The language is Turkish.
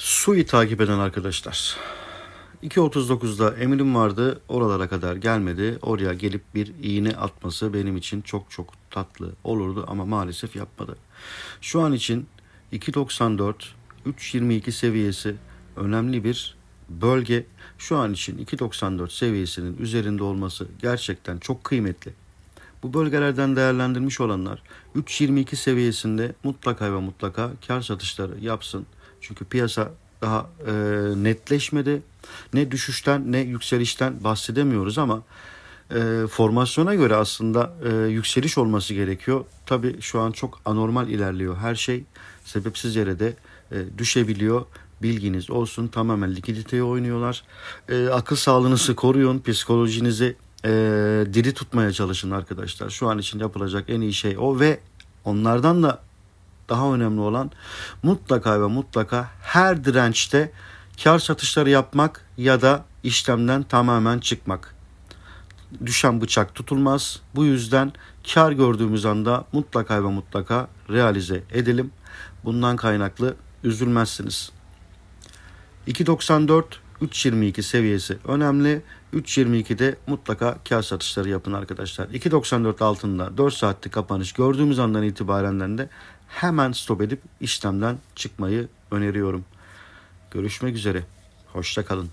Suyu takip eden arkadaşlar. 2.39'da eminim vardı. Oralara kadar gelmedi. Oraya gelip bir iğne atması benim için çok çok tatlı olurdu ama maalesef yapmadı. Şu an için 2.94 3.22 seviyesi önemli bir bölge. Şu an için 2.94 seviyesinin üzerinde olması gerçekten çok kıymetli. Bu bölgelerden değerlendirmiş olanlar 3.22 seviyesinde mutlaka ve mutlaka kar satışları yapsın. Çünkü piyasa daha e, netleşmedi. Ne düşüşten ne yükselişten bahsedemiyoruz ama e, formasyona göre aslında e, yükseliş olması gerekiyor. Tabii şu an çok anormal ilerliyor her şey. Sebepsiz yere de e, düşebiliyor. Bilginiz olsun tamamen likiditeye oynuyorlar. E, akıl sağlığınızı koruyun, psikolojinizi e, diri tutmaya çalışın arkadaşlar. Şu an için yapılacak en iyi şey o ve onlardan da daha önemli olan mutlaka ve mutlaka her dirençte kar satışları yapmak ya da işlemden tamamen çıkmak. Düşen bıçak tutulmaz. Bu yüzden kar gördüğümüz anda mutlaka ve mutlaka realize edelim. Bundan kaynaklı üzülmezsiniz. 2.94 3.22 seviyesi önemli. 3.22'de mutlaka kar satışları yapın arkadaşlar. 2.94 altında 4 saatlik kapanış gördüğümüz andan itibaren de hemen stop edip işlemden çıkmayı öneriyorum. Görüşmek üzere. Hoşça kalın.